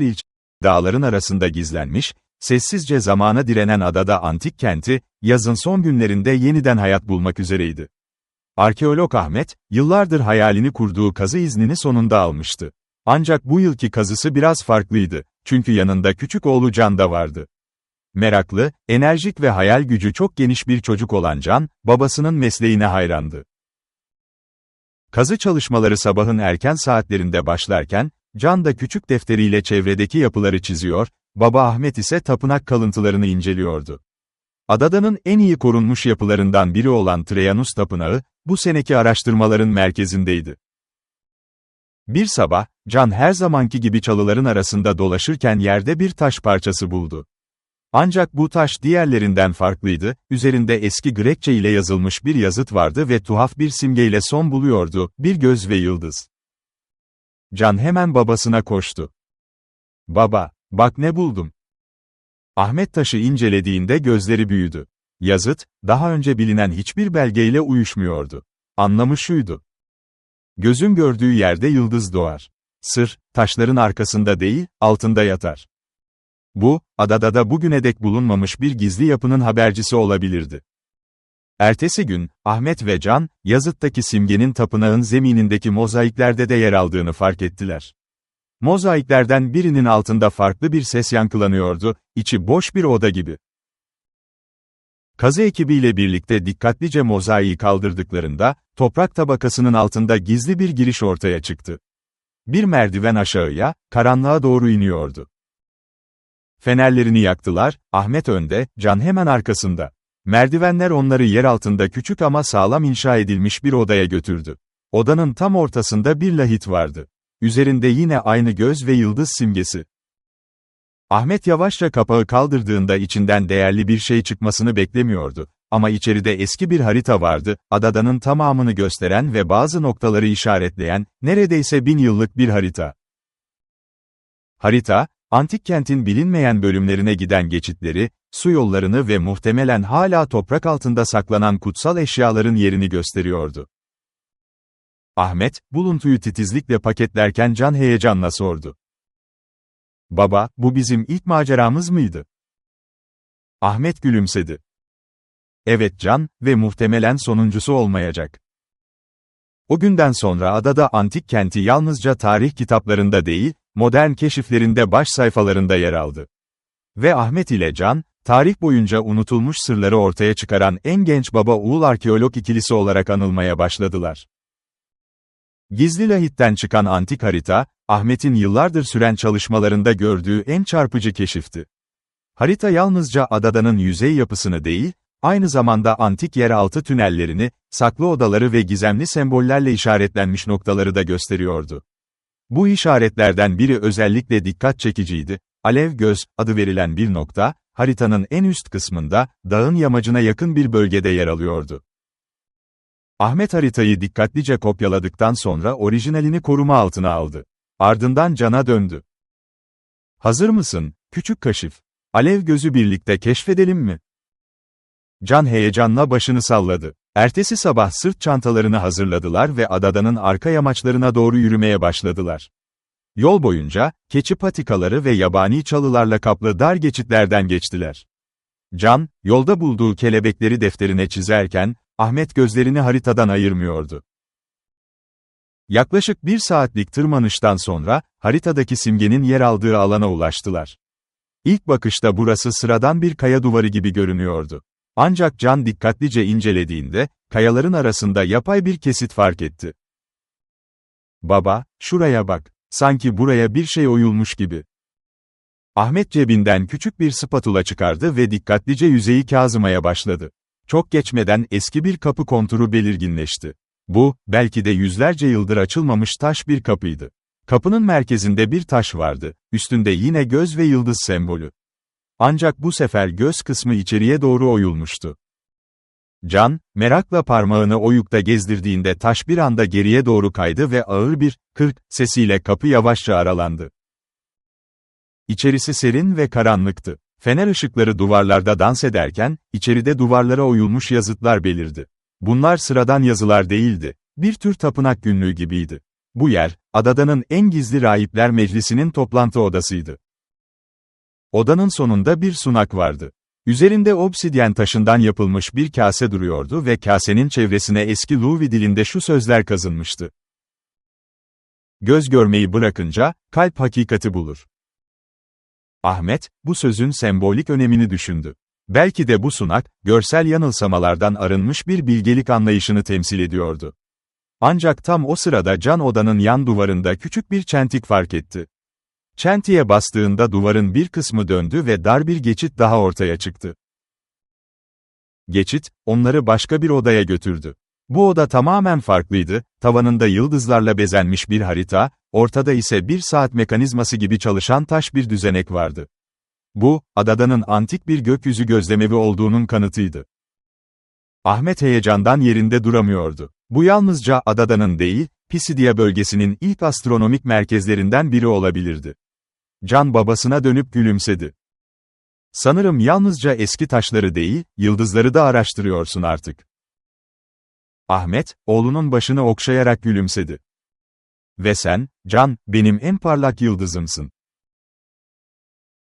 ilç dağların arasında gizlenmiş, sessizce zamana direnen adada antik kenti, yazın son günlerinde yeniden hayat bulmak üzereydi. Arkeolog Ahmet, yıllardır hayalini kurduğu kazı iznini sonunda almıştı. Ancak bu yılki kazısı biraz farklıydı, çünkü yanında küçük oğlu Can da vardı. Meraklı, enerjik ve hayal gücü çok geniş bir çocuk olan Can, babasının mesleğine hayrandı. Kazı çalışmaları sabahın erken saatlerinde başlarken, Can da küçük defteriyle çevredeki yapıları çiziyor, baba Ahmet ise tapınak kalıntılarını inceliyordu. Adadanın en iyi korunmuş yapılarından biri olan Trajanus Tapınağı, bu seneki araştırmaların merkezindeydi. Bir sabah, Can her zamanki gibi çalıların arasında dolaşırken yerde bir taş parçası buldu. Ancak bu taş diğerlerinden farklıydı, üzerinde eski Grekçe ile yazılmış bir yazıt vardı ve tuhaf bir simgeyle son buluyordu, bir göz ve yıldız. Can hemen babasına koştu. Baba, bak ne buldum. Ahmet taşı incelediğinde gözleri büyüdü. Yazıt, daha önce bilinen hiçbir belgeyle uyuşmuyordu. Anlamı şuydu. Gözün gördüğü yerde yıldız doğar. Sır, taşların arkasında değil, altında yatar. Bu, adada da bugüne dek bulunmamış bir gizli yapının habercisi olabilirdi. Ertesi gün, Ahmet ve Can, yazıttaki simgenin tapınağın zeminindeki mozaiklerde de yer aldığını fark ettiler. Mozaiklerden birinin altında farklı bir ses yankılanıyordu, içi boş bir oda gibi. Kazı ekibiyle birlikte dikkatlice mozaiği kaldırdıklarında, toprak tabakasının altında gizli bir giriş ortaya çıktı. Bir merdiven aşağıya, karanlığa doğru iniyordu. Fenerlerini yaktılar, Ahmet önde, Can hemen arkasında. Merdivenler onları yer altında küçük ama sağlam inşa edilmiş bir odaya götürdü. Odanın tam ortasında bir lahit vardı. Üzerinde yine aynı göz ve yıldız simgesi. Ahmet yavaşça kapağı kaldırdığında içinden değerli bir şey çıkmasını beklemiyordu. Ama içeride eski bir harita vardı, adadanın tamamını gösteren ve bazı noktaları işaretleyen, neredeyse bin yıllık bir harita. Harita, antik kentin bilinmeyen bölümlerine giden geçitleri, su yollarını ve muhtemelen hala toprak altında saklanan kutsal eşyaların yerini gösteriyordu. Ahmet, buluntuyu titizlikle paketlerken Can heyecanla sordu. Baba, bu bizim ilk maceramız mıydı? Ahmet gülümsedi. Evet Can, ve muhtemelen sonuncusu olmayacak. O günden sonra adada antik kenti yalnızca tarih kitaplarında değil, modern keşiflerinde baş sayfalarında yer aldı. Ve Ahmet ile Can, tarih boyunca unutulmuş sırları ortaya çıkaran en genç baba oğul arkeolog ikilisi olarak anılmaya başladılar. Gizli lahitten çıkan antik harita, Ahmet'in yıllardır süren çalışmalarında gördüğü en çarpıcı keşifti. Harita yalnızca adadanın yüzey yapısını değil, aynı zamanda antik yeraltı tünellerini, saklı odaları ve gizemli sembollerle işaretlenmiş noktaları da gösteriyordu. Bu işaretlerden biri özellikle dikkat çekiciydi. Alev Göz adı verilen bir nokta, haritanın en üst kısmında, dağın yamacına yakın bir bölgede yer alıyordu. Ahmet haritayı dikkatlice kopyaladıktan sonra orijinalini koruma altına aldı. Ardından Can'a döndü. Hazır mısın, küçük kaşif? Alev gözü birlikte keşfedelim mi? Can heyecanla başını salladı. Ertesi sabah sırt çantalarını hazırladılar ve adadanın arka yamaçlarına doğru yürümeye başladılar. Yol boyunca, keçi patikaları ve yabani çalılarla kaplı dar geçitlerden geçtiler. Can, yolda bulduğu kelebekleri defterine çizerken, Ahmet gözlerini haritadan ayırmıyordu. Yaklaşık bir saatlik tırmanıştan sonra, haritadaki simgenin yer aldığı alana ulaştılar. İlk bakışta burası sıradan bir kaya duvarı gibi görünüyordu. Ancak Can dikkatlice incelediğinde, kayaların arasında yapay bir kesit fark etti. Baba, şuraya bak, sanki buraya bir şey oyulmuş gibi. Ahmet cebinden küçük bir spatula çıkardı ve dikkatlice yüzeyi kazımaya başladı. Çok geçmeden eski bir kapı konturu belirginleşti. Bu, belki de yüzlerce yıldır açılmamış taş bir kapıydı. Kapının merkezinde bir taş vardı, üstünde yine göz ve yıldız sembolü. Ancak bu sefer göz kısmı içeriye doğru oyulmuştu. Can, merakla parmağını oyukta gezdirdiğinde taş bir anda geriye doğru kaydı ve ağır bir, kırk, sesiyle kapı yavaşça aralandı. İçerisi serin ve karanlıktı. Fener ışıkları duvarlarda dans ederken, içeride duvarlara oyulmuş yazıtlar belirdi. Bunlar sıradan yazılar değildi, bir tür tapınak günlüğü gibiydi. Bu yer, adadanın en gizli rahipler meclisinin toplantı odasıydı. Odanın sonunda bir sunak vardı. Üzerinde obsidyen taşından yapılmış bir kase duruyordu ve kasenin çevresine eski Luvi dilinde şu sözler kazınmıştı. Göz görmeyi bırakınca, kalp hakikati bulur. Ahmet, bu sözün sembolik önemini düşündü. Belki de bu sunak, görsel yanılsamalardan arınmış bir bilgelik anlayışını temsil ediyordu. Ancak tam o sırada can odanın yan duvarında küçük bir çentik fark etti. Çentiye bastığında duvarın bir kısmı döndü ve dar bir geçit daha ortaya çıktı. Geçit, onları başka bir odaya götürdü. Bu oda tamamen farklıydı, tavanında yıldızlarla bezenmiş bir harita, ortada ise bir saat mekanizması gibi çalışan taş bir düzenek vardı. Bu, adadanın antik bir gökyüzü gözlemevi olduğunun kanıtıydı. Ahmet heyecandan yerinde duramıyordu. Bu yalnızca adadanın değil, Pisidia bölgesinin ilk astronomik merkezlerinden biri olabilirdi. Can babasına dönüp gülümsedi. Sanırım yalnızca eski taşları değil, yıldızları da araştırıyorsun artık. Ahmet, oğlunun başını okşayarak gülümsedi. Ve sen, Can, benim en parlak yıldızımsın.